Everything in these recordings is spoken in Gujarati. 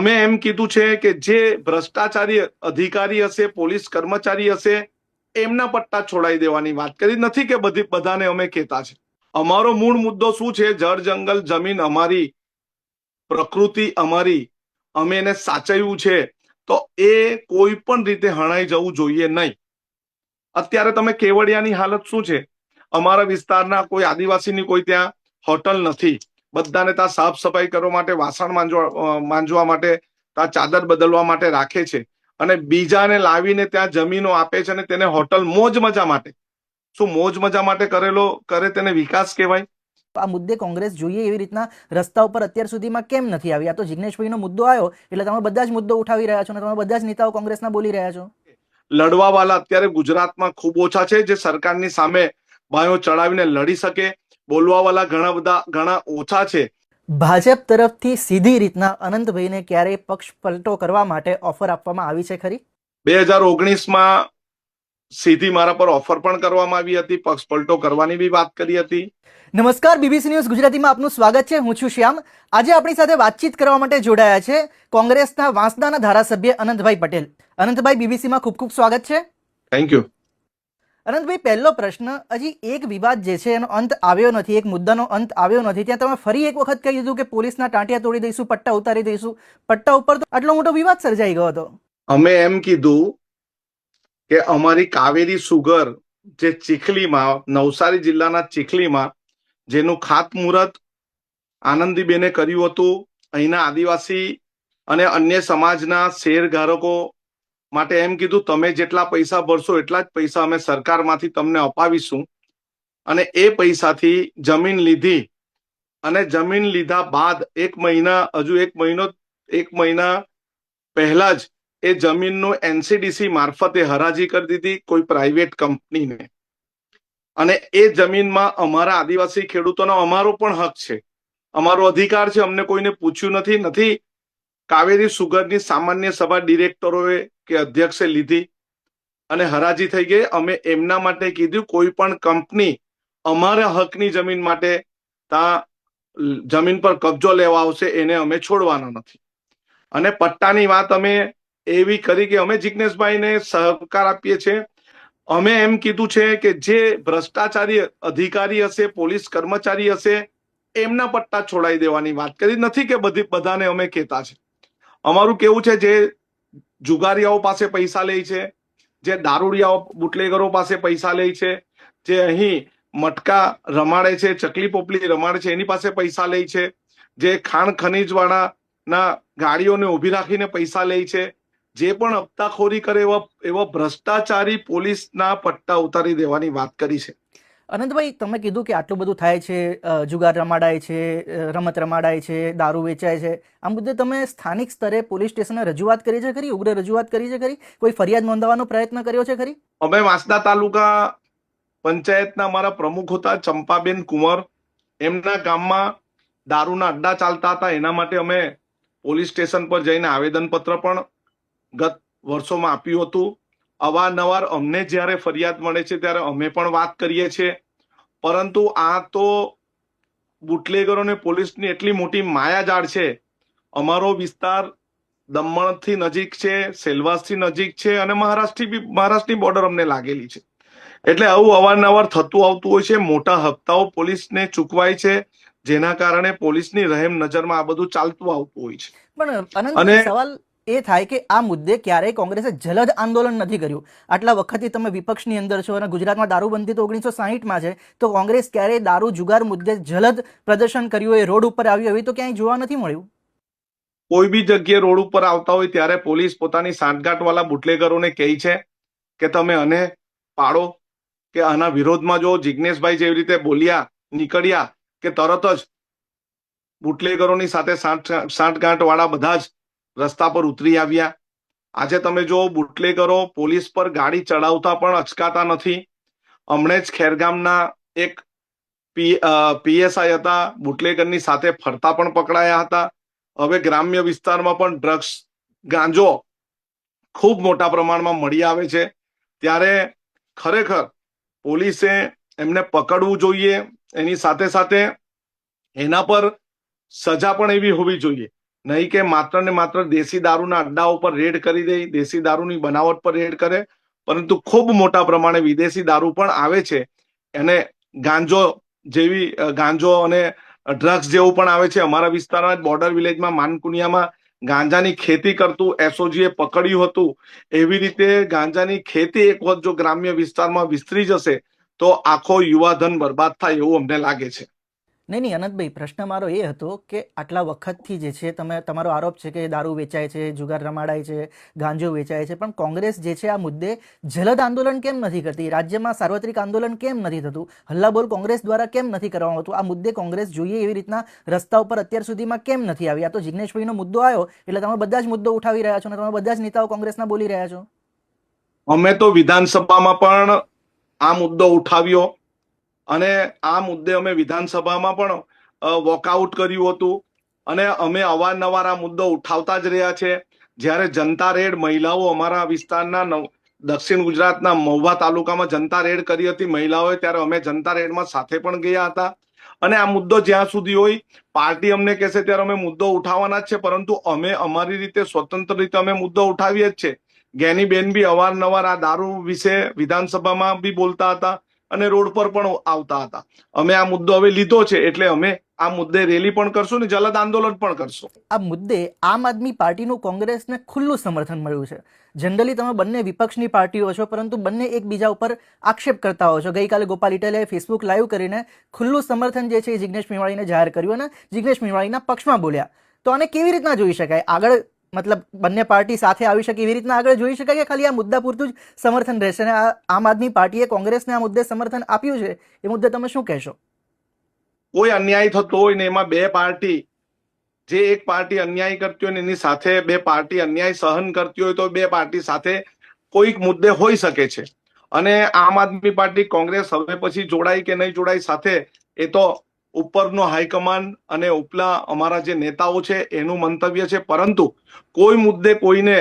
અમે એમ કીધું છે કે જે ભ્રષ્ટાચારી અધિકારી હશે, પોલીસ કર્મચારી હશે, એમના પટ્ટા છોડાઈ દેવાની વાત કરી. નથી કે બધી, બધાને અમે કહેતા છે. અમારો મૂળ મુદ્દો શું છે? જળ, જંગલ, જમીન અમારી, પ્રકૃતિ અમારી. અમે એને સાચવ્યું છે. તો એ કોઈ પણ રીતે હણાઈ જવું જોઈએ નહીં. અત્યારે તમે કેવડિયાની હાલત શું છે? અમારા વિસ્તારના કોઈ આદિવાસીની કોઈ ત્યાં હોટલ નથી. બધાને ત્યાં સાફ સફાઈ કરવા માટે વાસણ માંજવા માંજવા માટે ત્યાં ચાદર બદલવા માટે રાખે છે. અને બીજાને લાવીને ત્યાં જમીનો આપે છે અને તેને હોટલ મોજ મજા માટે. શું મોજ મજા માટે કરેલો કરે તેને વિકાસ કહેવાય? આ મુદ્દે કોંગ્રેસ જોઈએ એવી રીતના રસ્તા ઉપર અત્યાર સુધીમાં કેમ નથી આવી? આ તો જિગ્નેશભાઈનો મુદ્દો આવ્યો એટલે તમે બધા જ મુદ્દો ઉઠાવી રહ્યા છો અને તમે બધા જ નેતાઓ કોંગ્રેસના બોલી રહ્યા છો. લડવા વાળા અત્યારે ગુજરાતમાં ખૂબ ઓછા છે જે સરકારની સામે બાયો ચડાવીને લડી શકે. બોલવા વાળા ઘણા બધા ઘણા ઓછા છે. ભાજપ તરફથી સીધી રીતના અનંતભાઈને ક્યારેય પક્ષ પલટો કરવા માટે ઓફર આપવામાં આવી છે ખરી? બે હજાર ઓગણીસમાં સીધી મારા પર ઓફર પણ કરવામાં આવી હતી પક્ષ પલટો કરવાની બી વાત કરી હતી. નમસ્કાર બીબીસી ન્યૂઝ ગુજરાતીમાં આપનું સ્વાગત છે. હું છું શ્યામ. આજે આપણી સાથે વાતચીત કરવા માટે જોડાયા છે કોંગ્રેસના વાંસદાના ધારાસભ્ય અનંતભાઈ પટેલ. અનંતભાઈ બીબીસીમાં ખૂબ ખૂબ સ્વાગત છે. થેન્ક યુ અનંતભાઈ, પહેલો પ્રશ્ન, હજી એક વિવાદ જે છે એનો અંત આવ્યો નથી, એક મુદ્દાનો અંત આવ્યો નથી, ત્યાં તમે ફરી એક વખત કહી દીધું કે પોલીસના ટાંટિયા તોડી દઈશું, પટ્ટા ઉતારી દઈશું. પટ્ટા ઉપર તો આટલો મોટો વિવાદ સર્જાઈ ગયો હતો. અમે એમ કીધું કે અમારી કાવેરી સુગર જે ચીખલીમાં, નવસારી જિલ્લાના ચીખલીમાં, જેનું ખાતમુહૂર્ત આનંદીબેને કર્યું હતું, અહીંના આદિવાસી અને અન્ય સમાજના શેરધારકો માટે એમ કીધું, તમે જેટલા પૈસા ભરશો એટલા જ પૈસા અમે સરકારમાંથી તમને અપાવીશું. અને એ પૈસાથી જમીન લીધી. અને જમીન લીધા બાદ એક મહિના, હજુ એક મહિનો, એક મહિના પહેલા જ એ જમીનનું એનસીડીસી મારફતે હરાજી કરી દીધી કોઈ પ્રાઇવેટ કંપનીને અને એ જમીનમાં અમારા આદિવાસી ખેડૂતોનો અમારો પણ હક છે. અમારો અધિકાર છે, અમને કોઈને પૂછ્યું નથી નથી કાવેરી સુગરની સામાન્ય સભા ડિરેક્ટરોએ કે અધ્યક્ષે લીધી અને હરાજી થઈ ગઈ. અમે એમના માટે કીધું, કોઈ પણ કંપની અમારા હકની જમીન માટે ત્યાં જમીન પર કબજો લેવા આવશે, એને અમે છોડવાના નથી. અને પટ્ટાની વાત અમે એવી કરી કે અમે જિજ્ઞેશભાઈને સહકાર આપીએ છીએ. અમે એમ કીધું છે કે જે ભ્રષ્ટાચારી અધિકારી હશે, પોલીસ કર્મચારી હશે, એમના પટ્ટા છોડાઈ દેવાની વાત કરી. નથી કે બધી બધાને અમે કહેતા છે. અમારું કેવું છે જે જુગારીયાઓ પાસે પૈસા લે છે, જે દારૂડિયાઓ, બુટલેગરો પાસે પૈસા લે છે, જે અહીં મટકા રમાડે છે, ચકલી પોપલી રમાડે છે, એની પાસે પૈસા લે છે, જે ખાણ ખનીજ ના ગાડીઓને ઊભી રાખીને પૈસા લે છે, જે પણ હપ્તાખોરી કરે એવા એવા ભ્રષ્ટાચારી પોલીસના પટ્ટા ઉતારી દેવાની વાત કરી છે. અનંતભાઈ તમે કીધું કે આટલું બધું થાય છે જુગાર રમાડાય છે રમત રમાડાય છે, દારૂ વેચાય છે. આ મુદ્દે તમે સ્થાનિક સ્તરે પોલીસ સ્ટેશને રજૂઆત કરી છે ખરી? ઉગ્ર રજૂઆત કરી છે ખરી? કોઈ ફરિયાદ નોંધાવવાનો પ્રયત્ન કર્યો છે ખરી? અમે વાંસદા તાલુકા પંચાયતના અમારા પ્રમુખ હતા, ચંપાબેન કુંવર. એમના ગામમાં દારૂના અડ્ડા ચાલતા હતા. એના માટે અમે પોલીસ સ્ટેશન પર જઈને આવેદનપત્ર પણ ગત વર્ષોમાં આપ્યું હતું. અવારનવાર અમને જ્યારે ફરિયાદ મળે છે ત્યારે અમે પણ વાત કરીએ છીએ. પરંતુ આ તો બુટલેગરોને પોલીસની એટલી મોટી માયાજાળ છે. અમારો વિસ્તાર દમણથી નજીક છે સેલવાસથી નજીક છે અને મહારાષ્ટ્રથી બી મહારાષ્ટ્રની બોર્ડર અમને લાગેલી છે. એટલે આવું અવારનવાર થતું આવતું હોય છે મોટા હપ્તાઓ પોલીસને ચૂકવાય છે જેના કારણે પોલીસની રહેમ નજરમાં આ બધું ચાલતું આવતું હોય છે. પણ અને- સવાલ એ થાય કે આ મુદ્દે ક્યારેય કોંગ્રેસે જલદ આંદોલન નથી કર્યું. આટલા વખતથી તમે વિપક્ષની અંદર છો અને ગુજરાતમાં દારૂબંધી તો ઓગણીસો સાહીઠમાં છે, તો કોંગ્રેસ ક્યારેય દારૂ જુગાર મુદ્દે જલદ પ્રદર્શન કર્યું હોય, રોડ ઉપર આવ્યું એવી તો ક્યાંય જોવા નથી મળ્યું? કોઈ બી જગ્યાએ રોડ ઉપર આવતા હોય ત્યારે પોલીસ પોતાની સાંઠગાંઠ વાળા બુટલેગરોને કહે છે કે તમે આને પાડો, કે આના વિરોધમાં જો જિજ્ઞેશભાઈ જેવી રીતે બોલ્યા, નીકળ્યા કે તરત જ બુટલેગરોની સાથે સાંઠ સાંઠગાંઠ વાળા બધા જ રસ્તા પર ઉતરી આવ્યા. આજે તમે જો બુટલેગરો પોલીસ પર ગાડી ચડાવતા પણ અચકાતા નથી. હમણે જ ખેરગામના એક પીએસઆઈ હતા, બુટલેગરની સાથે ફરતા પણ પકડાયા હતા. હવે ગ્રામ્ય વિસ્તારમાં પણ ડ્રગ્સ ગાંજો ખૂબ મોટા પ્રમાણમાં મળી આવે છે. ત્યારે ખરેખર પોલીસે એમને પકડવું જોઈએ. એની સાથે સાથે એના પર સજા પણ એવી હોવી જોઈએ. નહીં કે માત્ર ને માત્ર દેશી દારૂના અડ્ડા ઉપર રેડ કરી દે, દેશી દારૂની બનાવટ પર રેડ કરે, પરંતુ ખૂબ મોટા પ્રમાણે વિદેશી દારૂ પણ આવે છે. અને ગાંજો જેવી ગાંજો અને ડ્રગ્સ જેવું પણ આવે છે. અમારા વિસ્તારમાં બોર્ડર વિલેજમાં માનકુનિયામાં ગાંજાની ખેતી કરતું એસઓજીએ પકડ્યું હતું. એવી રીતે ગાંજાની ખેતી એક વખત જો ગ્રામ્ય વિસ્તારમાં વિસ્તરી જશે, તો આખો યુવાધન બરબાદ થાય એવું અમને લાગે છે. નહીં નહીં, અનંતભાઈ, પ્રશ્ન મારો એ હતો કે આટલા વખતથી જે છે, તમે, તમારો આરોપ છે કે દારૂ વેચાય છે, જુગાર રમાડાય છે, ગાંજો વેચાય છે, પણ કોંગ્રેસ જે છે આ મુદ્દે જલદ આંદોલન કેમ નથી કરતી? રાજ્યમાં સાર્વત્રિક આંદોલન કેમ નથી થતું? હલ્લાબોલ કોંગ્રેસ દ્વારા કેમ નથી કરવામાં આવતું? આ મુદ્દે કોંગ્રેસ જોઈએ એવી રીતના રસ્તા ઉપર અત્યાર સુધીમાં કેમ નથી આવી? આ તો જિગ્નેશભાઈનો મુદ્દો આવ્યો, એટલે તમે બધા જ મુદ્દો ઉઠાવી રહ્યા છો અને તમે બધા જ નેતાઓ કોંગ્રેસના બોલી રહ્યા છો. અમે તો વિધાનસભામાં પણ આ મુદ્દો ઉઠાવ્યો. અને આ મુદ્દે અમે વિધાનસભામાં પણ વોકઆઉટ કર્યું હતું. અને અમે અવારનવાર આ મુદ્દો ઉઠાવતા જ રહ્યા છે. જ્યારે જનતા રેડ મહિલાઓ અમારા વિસ્તારના દક્ષિણ ગુજરાતના મહુવા તાલુકામાં જનતા રેડ કરી હતી મહિલાઓએ, ત્યારે અમે જનતા રેડમાં સાથે પણ ગયા હતા. અને આ મુદ્દો જ્યાં સુધી હોય, પાર્ટી અમને કહેશે ત્યારે અમે મુદ્દો ઉઠાવવાના જ છે. પરંતુ અમે અમારી રીતે સ્વતંત્ર રીતે અમે મુદ્દો ઉઠાવીએ જ છે. ગેની બેન બી અવારનવાર આ દારૂ વિશે વિધાનસભામાં બી બોલતા હતા. અને રોડ પર પણ આવતા હતા. અમે આ મુદ્દો હવે લીધો છે એટલે અમે આ મુદ્દે રેલી પણ કરશું ને જલદ આંદોલન પણ કરશું. આ મુદ્દે આમ આદમી પાર્ટીનું કોંગ્રેસને ખુલ્લું સમર્થન મળ્યું છે. જનરલી તમે બંને વિપક્ષની પાર્ટીઓ છો, પરંતુ બંને એકબીજા ઉપર આક્ષેપ કરતા હો છો. ગઈકાલે ગોપાલ ઇટાલિયાએ ફેસબુક લાઈવ કરીને ખુલ્લું સમર્થન જે છે એ જિગ્નેશ મેવાણીને જાહેર કર્યું અને જિગ્નેશ મેવાણીના પક્ષમાં બોલ્યા. તો આને કેવી રીતના જોઈ શકાય? આગળ મતલબ બંને પાર્ટી સાથે આવી શકે એવી રીતના આગળ જોઈ શકાય કે ખાલી આ મુદ્દા પૂરતું જ સમર્થન રહેશે અને આમ આદમી પાર્ટીએ કોંગ્રેસને આ મુદ્દે સમર્થન આપ્યું છે, એ મુદ્દે તમે શું કહેશો? કોઈ અન્યાય થતો હોય ને એમાં બે પાર્ટી, જે એક પાર્ટી અન્યાય કરતી હોય ને એની સાથે બે પાર્ટી અન્યાય સહન કરતી હોય તો બે પાર્ટી સાથે કોઈક મુદ્દે હોઈ શકે છે. અને આમ આદમી પાર્ટી કોંગ્રેસ હવે પછી જોડાય કે નહીં જોડાય સાથે, એ તો ઉપરનો હાઈકમાન્ડ અને ઉપલા અમારા જે નેતાઓ છે, એનું મંતવ્ય છે. પરંતુ કોઈ મુદ્દે કોઈને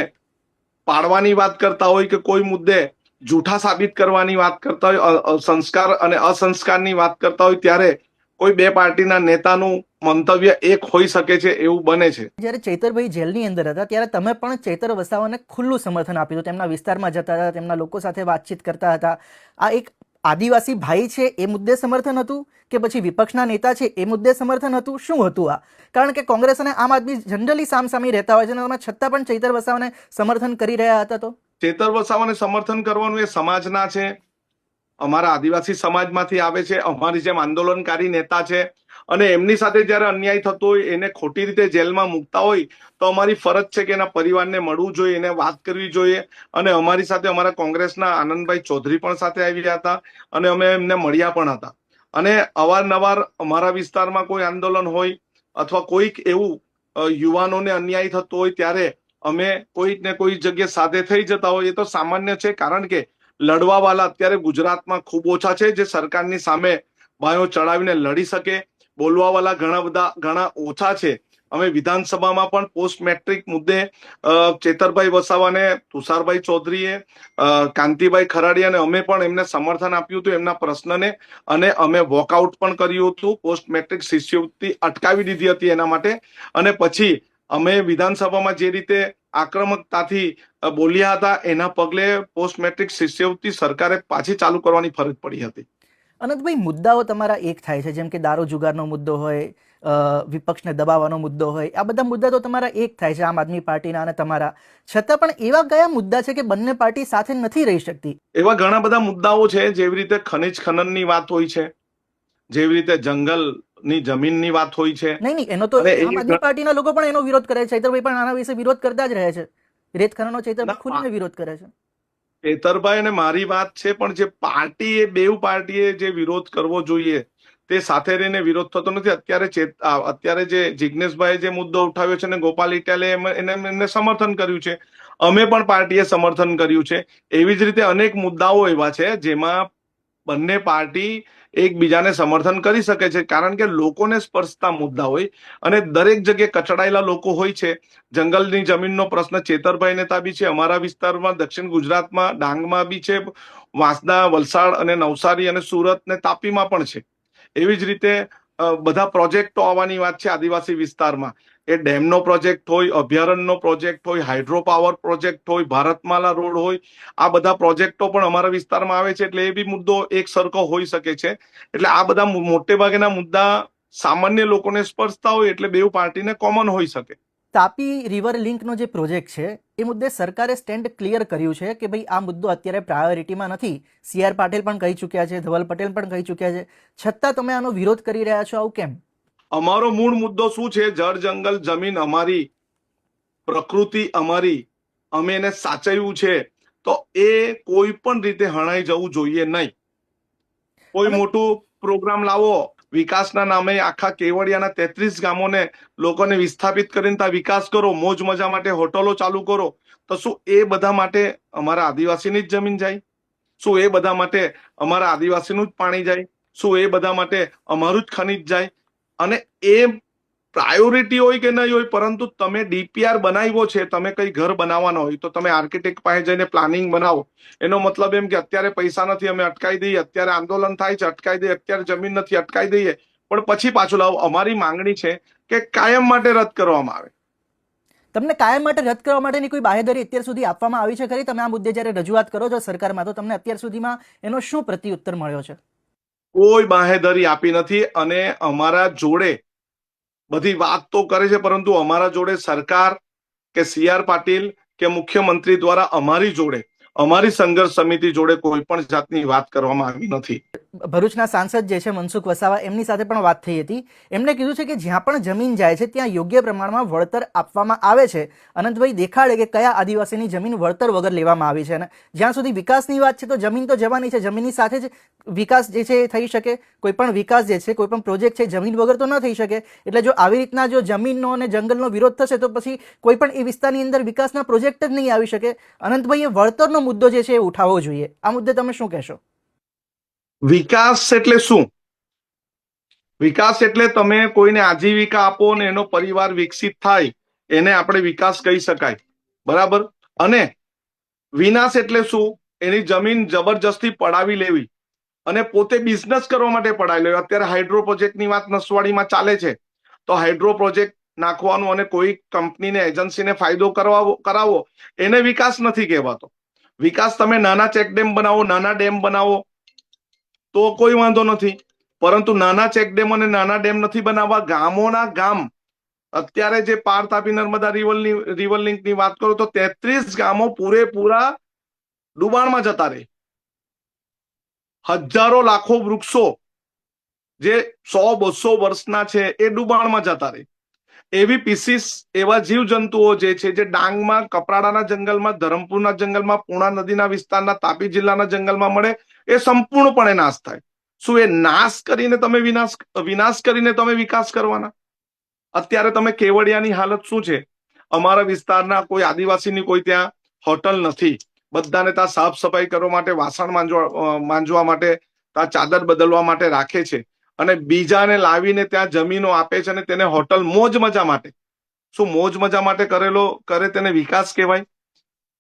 પાડવાની વાત કરતા હોય કે કોઈ મુદ્દે જૂઠા સાબિત કરવાની વાત કરતા હોય સંસ્કાર અને અસંસ્કારની વાત કરતા હોય, ત્યારે કોઈ બે પાર્ટીના નેતાનું મંતવ્ય એક હોઈ શકે છે એવું બને છે. જ્યારે ચૈતરભાઈ જેલની અંદર હતા, ત્યારે તમે પણ ચૈતર વસાવાને ખુલ્લું સમર્થન આપ્યું હતું. તેમના વિસ્તારમાં જતા હતા, તેમના લોકો સાથે વાતચીત કરતા હતા. આ એક આદિવાસી ભાઈ છે એ મુદ્દે સમર્થન હતું કે પછી વિપક્ષના નેતા છે એ મુદ્દે સમર્થન હતું? શું હતું આ? કારણ કે કોંગ્રેસ અને આમ આદમી જનરલી સામસામી રહેતા હોય છે અને તમે છતાં પણ ચૈતર વસાવાને સમર્થન કરી રહ્યા હતા તો? ચેતર વસાવાને સમર્થન કરવાનું એ સમાજના છે. અમારા આદિવાસી સમાજમાંથી આવે છે. અમારી જેમ આંદોલનકારી નેતા છે. અને એમની સાથે જ્યારે અન્યાય થતો હોય, એને ખોટી રીતે જેલમાં મૂકતા હોય, તો અમારી ફરજ છે કે એના પરિવારને મળવું જોઈએ, એને વાત કરવી જોઈએ. અને અમારી સાથે અમારા કોંગ્રેસના આનંદભાઈ ચૌધરી પણ સાથે આવ્યા હતા અને અમે એમને મળ્યા પણ હતા. અને અવારનવાર અમારા વિસ્તારમાં કોઈ આંદોલન હોય અથવા કોઈક એવું યુવાનોને અન્યાય થતો હોય, ત્યારે અમે કોઈક ને કોઈ જગ્યાએ સાથે થઈ જતા હોય. એ તો સામાન્ય છે, કારણ કે લડવાવાળા અત્યારે ગુજરાતમાં ખૂબ ઓછા છે, જે સરકારની સામે બાયો ચડાવીને લડી શકે. બોલવાવાળા ઘણા બધા, ઘણા ઓછા છે. અમે વિધાનસભામાં પણ પોસ્ટ મેટ્રિક મુદ્દે ચેતરભાઈ વસાવાને તુષારભાઈ ચૌધરીએ કાંતિભાઈ ખરાડીયાને અમે પણ એમને સમર્થન આપ્યું હતું એમના પ્રશ્નને. અને અમે વોકઆઉટ પણ કર્યું હતું પોસ્ટ મેટ્રિક શિષ્યવૃત્તિ અટકાવી દીધી હતી એના માટે. અને પછી અમે વિધાનસભામાં જે રીતે આક્રમકતાથી બોલ્યા હતા એના પગલે પોસ્ટ મેટ્રિક શિષ્યવૃત્તિ સરકારે પાછી ચાલુ કરવાની ફરજ પડી હતી. અનંતભાઈ મુદ્દાઓ તમારા એક થાય છે જેમ કે દારૂ જુગારનો મુદ્દો હોય વિપક્ષને દબાવવાનો મુદ્દો હોય આ બધા મુદ્દા તો તમારા એક થાય છે આમ આદમી પાર્ટીના અને તમારા. છતાં પણ એવા કયા મુદ્દા છે કે બંને પાર્ટી સાથે નથી રહી શકતી? એવા ઘણા બધા મુદ્દાઓ છે જેવી રીતે ખનિજ ખનનની વાત હોય છે જેવી રીતે જંગલની જમીનની વાત હોય છે. નહીં નહીં એનો તો આમ આદમી પાર્ટીના લોકો પણ એનો વિરોધ કરે છે ચૈતરભાઈ પણ આના વિશે વિરોધ કરતા જ રહે છે. રેત ખનનો ચૈતરભાઈ ખુલીને વિરોધ કરે છે. કેતરભાઈ અને મારી વાત છે, પણ જે પાર્ટીએ બેવ પાર્ટીએ જે વિરોધ કરવો જોઈએ, તે સાથે રહીને વિરોધ થતો નથી. અત્યારે અત્યારે જે જિજ્ઞેશભાઈ જે મુદ્દો ઉઠાવ્યો છે અને ગોપાલ ઇટાલે એને એમને સમર્થન કર્યું છે. અમે પણ પાર્ટીએ સમર્થન કર્યું છે. એવી જ રીતે અનેક મુદ્દાઓ એવા છે, જેમાં બંને પાર્ટી એકબીજાને સમર્થન કરી શકે છે. કારણ કે લોકોને સ્પર્શતા મુદ્દા હોય અને દરેક જગ્યાએ કચડાયેલા લોકો હોય છે. જંગલની જમીનનો પ્રશ્ન ચેતરભાઈને તાબી છે, અમારા વિસ્તારમાં, દક્ષિણ ગુજરાતમાં, ડાંગમાં બી છે, વાંસદા, વલસાડ અને નવસારી અને સુરત ને તાપીમાં પણ છે. એવી જ રીતે બધા પ્રોજેક્ટો આવવાની વાત છે આદિવાસી વિસ્તારમાં. એ ડેમનો પ્રોજેક્ટ હોય, અભયારણ્યનો પ્રોજેક્ટ હોય હાઇડ્રો પાવર પ્રોજેક્ટ હોય, ભારતમાલા રોડ હોય, આ બધા પ્રોજેક્ટો પણ અમારા વિસ્તારમાં આવે છે એટલે એ બી મુદ્દો એક સરખો હોઈ શકે છે. એટલે આ બધા મોટે ભાગેના મુદ્દા સામાન્ય લોકોને સ્પર્શતા હોય એટલે બેઉ પાર્ટીને કોમન હોઈ શકે. તાપી રિવર લિંકનો જે પ્રોજેક્ટ છે એ મુદ્દે સરકારે સ્ટેન્ડ ક્લિયર કર્યું છે કે ભાઈ આ મુદ્દો અત્યારે પ્રાયોરિટીમાં નથી. સી આર પાટીલ પણ કહી ચૂક્યા છે ધવલ પટેલ પણ કહી ચૂક્યા છે. છતાં તમે આનો વિરોધ કરી રહ્યા છો આવું કેમ? અમારો મૂળ મુદ્દો શું છે? જળ જંગલ જમીન અમારી પ્રકૃતિ અમારી અમે એને સાચવ્યું છે. તો એ કોઈ પણ રીતે હણાઈ જવું જોઈએ નહીં. કોઈ મોટું પ્રોગ્રામ લાવો વિકાસના નામે આખા કેવડિયાના તેત્રીસ ગામોને લોકોને વિસ્થાપિત કરીને ત્યાં વિકાસ કરો, મોજ મજા માટે હોટલો ચાલુ કરો. તો શું એ બધા માટે અમારા આદિવાસીની જ જમીન જાય? શું એ બધા માટે અમારા આદિવાસીનું જ પાણી જાય? શું એ બધા માટે અમારું જ ખનિજ જાય? અને એ પ્રાયોરિટી હોય કે નહીં હોય પરંતુ તમે ડીપીઆર બનાવ્યો છે તમે કઈ ઘર બનાવવાનો હોય તો તમે આર્કિટેક્ટ પાસે જઈને પ્લાનિંગ બનાવો. એનો મતલબ એમ કે અત્યારે પૈસા નથી અમે અટકાવી દઈએ અત્યારે આંદોલન થાય છે અટકાવી દઈએ અત્યારે જમીન નથી અટકાવી દઈએ. પણ પછી પાછું લાવો અમારી માંગણી છે કે કાયમ માટે રદ કરવામાં આવે. તમને કાયમ માટે રદ કરવા માટેની કોઈ બાહેધરી અત્યાર સુધી આપવામાં આવી છે ખરી? તમે આ મુદ્દે જ્યારે રજૂઆત કરો છો સરકારમાં તો તમને અત્યાર સુધીમાં એનો શું પ્રત્યુત્તર મળ્યો છે? કોઈ બાહેધરી આપી નથી અને અમારા જોડે બધી વાત તો કરે છે, પરંતુ અમારા જોડે સરકાર કે સી આર પાટીલ કે મુખ્યમંત્રી દ્વારા અમારી જોડે, અમારી સંઘર્ષ સમિતિ જોડે કોઈ પણ જાતની વાત કરવામાં આવી નથી. ભરૂચના સાંસદ જે છે મનસુખ વસાવા, એમની સાથે પણ વાત થઈ હતી. એમણે કીધું છે કે જ્યાં પણ જમીન જાય છે, ત્યાં યોગ્ય પ્રમાણમાં વળતર આપવામાં આવે છે. અનંતભાઈ દેખાડે કે કયા આદિવાસીની જમીન વળતર વગર લેવામાં આવી છે અને જ્યાં સુધી વિકાસની વાત છે, તો જમીન તો જવાની છે, જમીનની સાથે જ વિકાસ જે છે એ થઈ શકે. કોઈ પણ વિકાસ જે છે, કોઈ પણ પ્રોજેક્ટ છે, જમીન વગર તો ન થઈ શકે. એટલે જો આવી રીતના જો જમીનનો અને જંગલનો વિરોધ થશે, તો પછી કોઈ પણ એ વિસ્તારની અંદર વિકાસના પ્રોજેક્ટ જ નહીં આવી શકે. અનંતભાઈ એ વળતરનો મુદ્દો જે છે એ ઉઠાવવો જોઈએ. આ મુદ્દે તમે શું કહેશો? વિકાસ એટલે શું? વિકાસ એટલે તમે કોઈને આજીવિકા આપો ને એનો પરિવાર વિકસિત થાય, એને આપણે વિકાસ કહી શકાય. બરાબર? અને વિનાશ એટલે શું? એની જમીન જબરજસ્તી પડાવી લેવી. અને પોતે બિઝનેસ કરવા માટે પડાવી લેવી. અત્યારે હાઇડ્રો પ્રોજેક્ટની વાત નસવાડીમાં ચાલે છે. તો હાઇડ્રો પ્રોજેક્ટ નાખવાનું અને કોઈ કંપનીને એજન્સીને ફાયદો કરાવો કરાવો, એને વિકાસ નથી કહેવાતો. વિકાસ તમે નાના ચેકડેમ બનાવો, નાના ડેમ બનાવો તો કોઈ વાંધો નથી. પરંતુ નાના ચેકડેમ અને નાના ડેમ નથી બનાવવા, ગામોના ગામ. અત્યારે જે પાર તાપી નર્મદા રિવરની રિવર લિંકની વાત કરો તો તેત્રીસ ગામો પૂરેપૂરા ડુબાણમાં જતા રહે. હજારો લાખો વૃક્ષો જે સો, બસો વર્ષના છે એ ડુબાણમાં જતા રહે. એવી પીસીસ, એવા જીવજંતુઓ જે છે, જે ડાંગમાં, કપરાડાના જંગલમાં, ધરમપુરના જંગલમાં, પૂણા નદીના વિસ્તારના તાપી જિલ્લાના જંગલમાં મળે એ સંપૂર્ણપણે નાશ થાય. શું એ નાશ કરીને તમે વિનાશ વિનાશ કરીને તમે વિકાસ કરવાના? અત્યારે તમે કેવડિયાની હાલત શું છે? અમારા વિસ્તારના કોઈ આદિવાસીની કોઈ ત્યાં હોટલ નથી. બધાને ત્યાં સાફ સફાઈ કરવા માટે, વાસણ માંજવા માંજવા માટે ત્યાં ચાદર બદલવા માટે રાખે છે. અને બીજાને લાવીને ત્યાં જમીનો આપે છે અને તેને હોટલ મોજ મજા માટે. શું મોજ મજા માટે કરેલો, કરે તેને વિકાસ કહેવાય?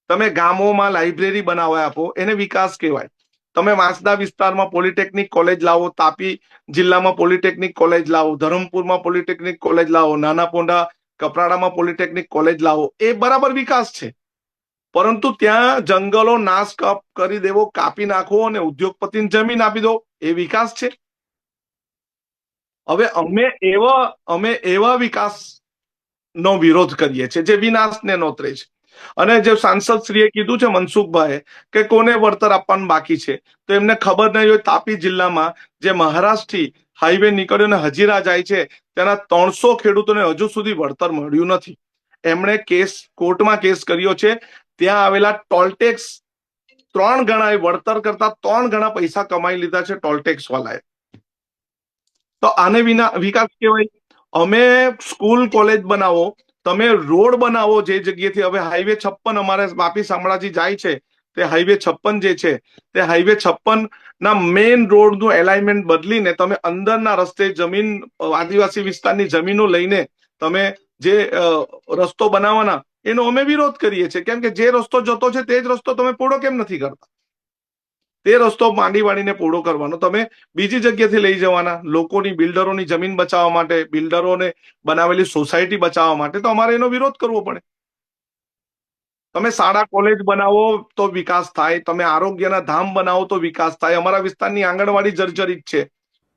તમે ગામોમાં લાઇબ્રેરી બનાવવા આપો, એને વિકાસ કહેવાય. તમે વાંસદા વિસ્તારમાં પોલિટેકનિક કોલેજ લાવો, તાપી જિલ્લામાં પોલિટેકનિક કોલેજ લાવો, ધરમપુરમાં પોલિટેકનિક કોલેજ લાવો નાના પોંડા કપરાડામાં પોલિટેકનિક કોલેજ લાવો, એ બરાબર વિકાસ છે. પરંતુ ત્યાં જંગલો નાશ કરી દેવો, કાપી નાખવો અને ઉદ્યોગપતિને જમીન આપી દો, એ વિકાસ છે. હવે અમે એવા અમે એવા વિકાસ નો વિરોધ કરીએ છીએ જે વિનાશને નોતરે છે. અને જે સાંસદ શ્રીએ કીધું છે મનસુખભાઈ કે કોને વળતર આપવાનું બાકી છે, તો એમને ખબર નહીં હોય તાપી જિલ્લામાં જે મહારાષ્ટ્રથી હાઈવે નીકળ્યો ને હજીરા જાય છે, તેના ત્રણસો ખેડૂતોને હજુ સુધી વળતર મળ્યું નથી. એમણે કેસ, કોર્ટમાં કેસ કર્યો છે, ત્યાં આવેલા ટોલટેક્સ ત્રણ ગણા એ વળતર કરતા ત્રણ ગણા પૈસા કમાઈ લીધા છે ટોલટેક્સ વાળાએ. તો આને વિના વિકાસ કહેવાય. અમે સ્કૂલ, કોલેજ બનાવો તમે રોડ બનાવો જે જગ્યાએથી, હવે હાઈવે છપ્પન અમારે વાપી શામળાજી જાય છે, તે હાઈવે છપ્પન જે છે, તે હાઈવે છપ્પન ના મેઇન રોડનું એલાઇનમેન્ટ બદલીને તમે અંદરના રસ્તે જમીન, આદિવાસી વિસ્તારની જમીનો લઈને તમે જે રસ્તો બનાવવાના, એનો અમે વિરોધ કરીએ છીએ. કેમ કે જે રસ્તો જતો છે, તે જ રસ્તો તમે પૂરો કેમ નથી કરતા? તે રસ્તો માંડી વાળીને પૂરો કરવાનો. તમે બીજી જગ્યાથી લઈ જવાના, લોકોની, બિલ્ડરોની જમીન બચાવવા માટે, બિલ્ડરોને બનાવેલી સોસાયટી બચાવવા માટે તો અમારે એનો વિરોધ કરવો પડે. તમે શાળા, કોલેજ બનાવો તો વિકાસ થાય, તમે આરોગ્યના ધામ બનાવો તો વિકાસ થાય. અમારા વિસ્તારની આંગણવાડી જર્જરિત છે.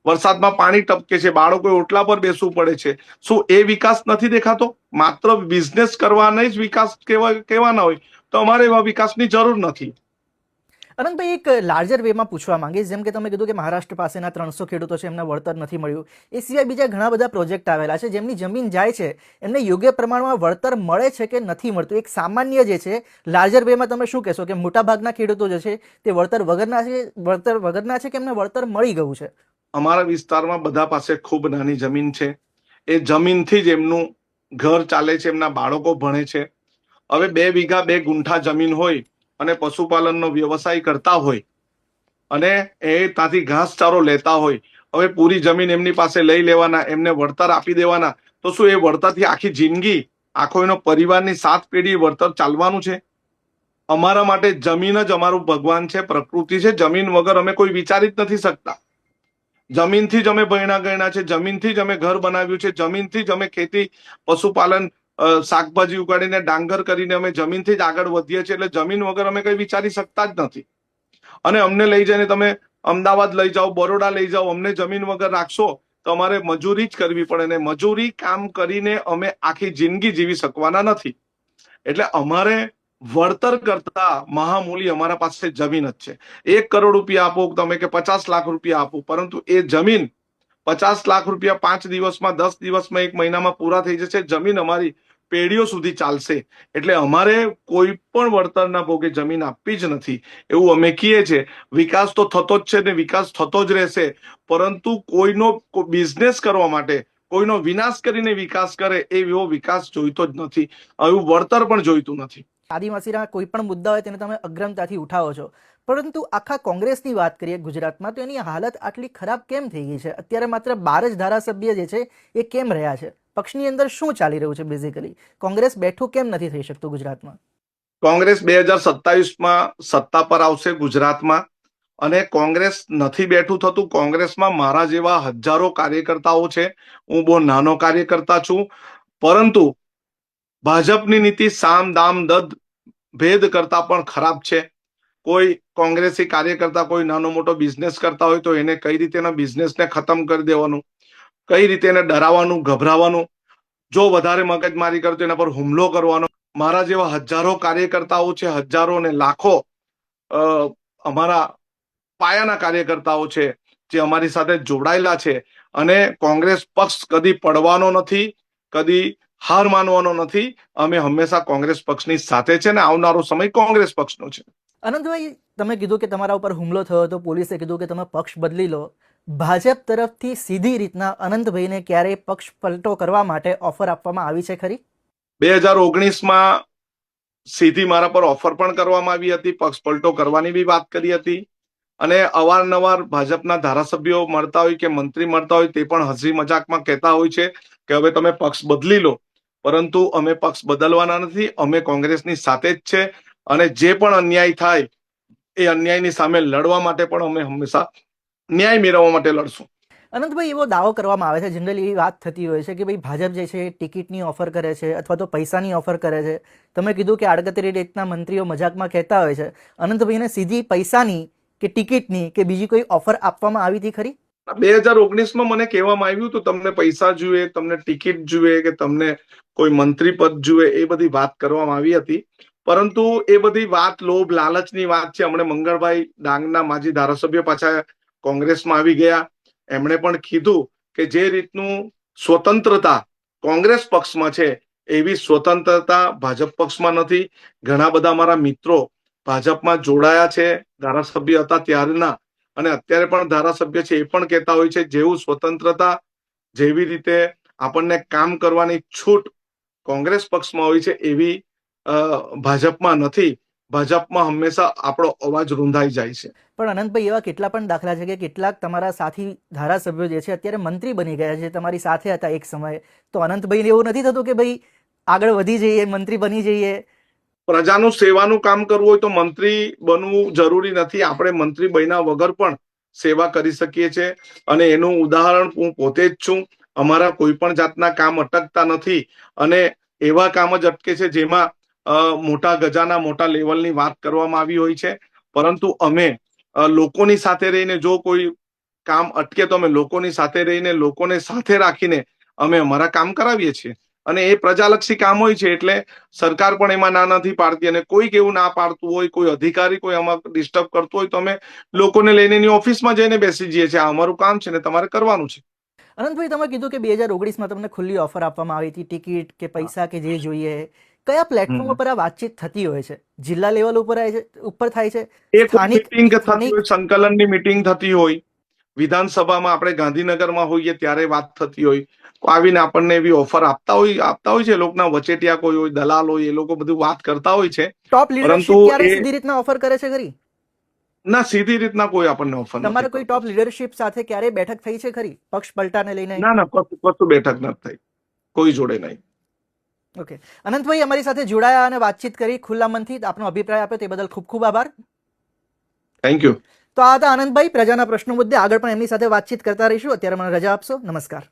વરસાદમાં પાણી ટપકે છે બાળકો ઓટલા પર બેસવું પડે છે. શું એ વિકાસ નથી દેખાતો? માત્ર બિઝનેસ કરવાને જ વિકાસ કહેવા કહેવાના હોય તો અમારે એવા વિકાસની જરૂર નથી. અનંતભાઈ એક લાર્જર વેમાં પૂછવા માંગીશ જેમ કે તમે કીધું કે મહારાષ્ટ્ર પાસેના ત્રણસો ખેડૂતો છે, એમને વળતર નથી મળ્યું. એ સિવાય બીજા ઘણા બધા પ્રોજેક્ટ આવેલા છે, જેમની જમીન જાય છે, એમને યોગ્ય પ્રમાણમાં વળતર મળે છે કે નથી મળતું? એક સામાન્ય જે છે લાર્જર વેમાં તમે શું કહેશો કે મોટાભાગના ખેડૂતો જે છે, તે વળતર વગરના છે, વળતર વગરના છે કે એમને વળતર મળી ગયું છે? અમારા વિસ્તારમાં બધા પાસે ખૂબ નાની જમીન છે. એ જમીનથી જ એમનું ઘર ચાલે છે, એમના બાળકો ભણે છે. હવે બે વીઘા, બે ગુંઠા જમીન હોય અને પશુપાલનનો વ્યવસાય કરતા હોય અને એ ત્યાંથી ઘાસચારો લેતા હોય. હવે પૂરી જમીન એમની પાસે લઈ લેવાના, એમને વળતર આપી દેવાના, તો શું એ વળતરથી આખી જિંદગી, આખો એનો પરિવારની સાત પેઢી વળતર ચાલવાનું છે? અમારા માટે જમીન જ અમારું ભગવાન છે, પ્રકૃતિ છે. જમીન વગર અમે કોઈ વિચારી જ નથી શકતા. જમીનથી જ અમે ભણ્યા ગણ્યા છે, જમીનથી જ અમે ઘર બનાવ્યું છે, જમીનથી જ અમે ખેતી, પશુપાલન શાકભાજી ઉગાડીને ડાંગર કરીને અમે જમીનથી જ આગળ વધીએ છીએ એટલે જમીન વગર અમે કઈ વિચારી શકતા જ નથી. અને અમને લઈ જઈને તમે અમદાવાદ લઈ જાઓ, બરોડા લઈ જાઓ, અમને જમીન વગર રાખશો તો અમારે મજૂરી જ કરવી પડે ને મજૂરી કામ કરીને અમે આખી જિંદગી જીવી શકવાના નથી. એટલે અમારે વળતર કરતા મહામૂલી અમારા પાસે જમીન જ છે. એક કરોડ રૂપિયા આપો, તમે કે પચાસ લાખ રૂપિયા આપો, પરંતુ એ જમીન પચાસ લાખ રૂપિયા પાંચ દિવસમાં, દસ દિવસમાં, એક મહિનામાં પૂરા થઈ જશે. જમીન અમારી પેઢીઓ સુધી ચાલશે. એટલે અમારે કોઈ પણ વળતરના ભોગે જમીન આપવી જ નથી. એવું અમે કહીએ છીએ વિકાસ તો થતો જ છે ને વિકાસ થતો જ રહેશે. પરંતુ કોઈનો બિઝનેસ કરવા માટે, કોઈનો વિનાશ કરીને વિકાસ કરે, એવો વિકાસ જોઈતો જ નથી. એવું વળતર પણ જોઈતું નથી. આદિવાસીના કોઈ પણ મુદ્દા હોય તેને તમે અગ્રમતાથી ઉઠાવો છો. પરંતુ આખા કોંગ્રેસની વાત કરીએ ગુજરાતમાં, તો એની હાલત આટલી ખરાબ કેમ થઈ ગઈ છે? અત્યારે માત્ર બાર જ ધારાસભ્ય જે છે, એ કેમ રહ્યા છે? પક્ષની અંદર શું ચાલી રહ્યું છે બેઝિકલી કોંગ્રેસ બેઠું કેમ નથી થઈ શકતું ગુજરાતમાં? કોંગ્રેસ બે હજાર સત્તાવીસમાં સત્તા પર આવશે ગુજરાતમાં અને કોંગ્રેસ નથી બેઠું થતું. કોંગ્રેસમાં મારા જેવા હજારો કાર્યકર્તાઓ છે. હું બહુ નાનો કાર્યકર્તા છું. પરંતુ ભાજપની નીતિ સામ, દામ, દદ, ભેદ કરતા પણ ખરાબ છે. કોઈ કોંગ્રેસી કાર્યકર્તા કોઈ નાનો મોટો બિઝનેસ કરતા હોય તો એને કઈ રીતે એના બિઝનેસને ખતમ કરી દેવાનું? કઈ રીતે એને ડરાવવાનું ગભરાવાનું જો વધારે મગજમારી કરતો એના પર હુમલો કરવાનો. મારા જેવા હજારો કાર્યકર્તાઓ છે, હજારો ને લાખો અમારા પાયાના કાર્યકર્તાઓ છે, જે અમારી સાથે જોડાયેલા છે. અને કોંગ્રેસ પક્ષ કદી પડવાનો નથી, કદી હાર માનવાનો નથી. અમે હંમેશા કોંગ્રેસ પક્ષની સાથે છે ને આવનારો સમય કોંગ્રેસ પક્ષનો છે. અનંતભાઈ, તમે કીધું કે તમારા ઉપર હુમલો થયો હતો, પોલીસે કીધું કે તમે પક્ષ બદલી લો. ભાજપ તરફથી સીધી રીતના અનંતભાઈને ક્યારેય પક્ષ પલટો કરવા માટે ઓફર આપવામાં આવી છે ખરી? બે હજાર ઓગણીસમાં સીધી મારા પર ઓફર પણ કરવામાં આવી હતી, પક્ષ પલટો કરવાની બી વાત કરી હતી. અને અવારનવાર ભાજપના ધારાસભ્યો મળતા હોય કે મંત્રી મળતા હોય તે પણ હસી મજાકમાં કહેતા હોય છે કે હવે તમે પક્ષ બદલી લો. પરંતુ અમે પક્ષ બદલવાના નથી, અમે કોંગ્રેસની સાથે જ છે. અને જે પણ અન્યાય થાય, એ અન્યાયની સામે લડવા માટે પણ અમે હંમેશા ન્યાય મેળવવા માટે લડશું. અનંતભાઈ એવો દાવો કરવામાં આવે છે. જનરલી એવી વાત થતી હોય છે કે ભાઈ ભાજપ જે છે ટિકિટની ઓફર કરે છે અથવા તો પૈસાની ઓફર કરે છે. તમે કીધું કે આડકતરી રીતના મંત્રીઓ મજાકમાં કહેતા હોય છે. અનંતભાઈને સીધી પૈસાની કે ટિકિટની કે બીજી કોઈ ઓફર આપવામાં આવી હતી ખરી? બે હજાર ઓગણીસમાં મને કહેવામાં આવ્યું તો તમને પૈસા જુએ તમને ટિકિટ જુએ કે તમને કોઈ મંત્રી પદ જુએ એ બધી વાત કરવામાં આવી હતી. પરંતુ એ બધી વાત લોભ લાલચની વાત છે. હમણે મંગળભાઈ ડાંગના માજી ધારાસભ્ય પાછા કોંગ્રેસમાં આવી ગયા. એમણે પણ કીધું કે જે રીતનું સ્વતંત્રતા કોંગ્રેસ પક્ષમાં છે, એવી સ્વતંત્રતા ભાજપ પક્ષમાં નથી. ઘણા બધા મારા મિત્રો ભાજપમાં જોડાયા છે, ધારાસભ્ય હતા ત્યારના. અને અત્યારે પણ ધારાસભ્ય છે, એ પણ કહેતા હોય છે, જેવું સ્વતંત્રતા જેવી રીતે આપણને કામ કરવાની છૂટ કોંગ્રેસ પક્ષમાં હોય છે, એવી ભાજપમાં નથી. ભાજપમાં હંમેશા આપણો અવાજ રૂંધાઈ જાય છે. પણ અનંતભાઈ એવા કેટલા પણ દાખલા છે કે કેટલાક તમારા સાથી ધારાસભ્યો જે છે અત્યારે મંત્રી બની ગયા છે તમારી સાથે હતા એક સમયે. તો અનંતભાઈને એવું નથી થતું કે ભાઈ આગળ વધી જઈએ મંત્રી બની જઈએ? પ્રજાનું સેવાનું કામ કરવું હોય તો મંત્રી બનવું જરૂરી નથી. આપણે મંત્રી બન્યા વગર પણ સેવા કરી શકીએ છીએ. અને એનું ઉદાહરણ હું પોતે જ છું. અમારા કોઈ પણ જાતના કામ અટકતા નથી. અને એવા કામ જ અટકે છે જેમાં મોટા ગજાના મોટા લેવલની વાત કરવામાં આવી હોય છે. પરંતુ અમે લોકોની સાથે રહીને જો કોઈ કામ અટકે તો અમે લોકોની સાથે રહીને લોકોને સાથે રાખીને અમે અમારા કામ કરાવીએ છીએ. અને એ પ્રજાલક્ષી કામ હોય છે એટલે સરકાર પણ એમાં ના નથી પાડતી અને કોઈક એવું ના પાડતું હોય, કોઈ અધિકારી કોઈ આમાં ડિસ્ટર્બ કરતું હોય તો અમે લોકોને લઈને એની ઓફિસમાં જઈને બેસી જઈએ છીએ. આ અમારું કામ છે ને તમારે કરવાનું છે. અનંતભાઈ, તમે કીધું કે બે હજાર ઓગણીસમાં તમને ખુલ્લી ઓફર આપવામાં આવી હતી. ટિકિટ કે પૈસા કે જે જોઈએ. કયા પ્લેટફોર્મ. ઉપર આ વાતચીત થતી હોય છે? જિલ્લા લેવલ ઉપર ઉપર થાય છે? થતી હોય સંકલનની મિટિંગ થતી હોય. વિધાનસભામાં આપણે ગાંધીનગરમાં હોઈએ ત્યારે વાત થતી હોય. આવીને આપણને એવી ઓફર આપતા હોય આપતા હોય છે લોકોના વચેટિયા કોઈ હોય દલાલ હોય એ લોકો બધું વાત કરતા હોય છે. ટોપ લીડરશિપ ક્યારે સીધી રીતના ઓફર કરે છે ખરી? ના સીધી રીતના કોઈ આપણને ઓફર તમારે કોઈ ટોપ લીડરશિપ સાથે ક્યારે બેઠક થઈ છે ખરી? પક્ષ પલટાને લઈને? ના ના કશું બેઠક નથી થઈ. કોઈ જોડે નહીં. ઓકે અનંતભાઈ અમારી સાથે જોડાયા અને વાતચીત કરી. ખુલ્લા મનથી આપનો અભિપ્રાય આપ્યો. તે બદલ ખૂબ ખૂબ આભાર. થેન્ક યુ તો આ હતા આનંદભાઈ પ્રજાના પ્રશ્નો મુદ્દે આગળ પણ એમની સાથે વાતચીત કરતા રહીશું. અત્યારે મને રજા આપશો. નમસ્કાર.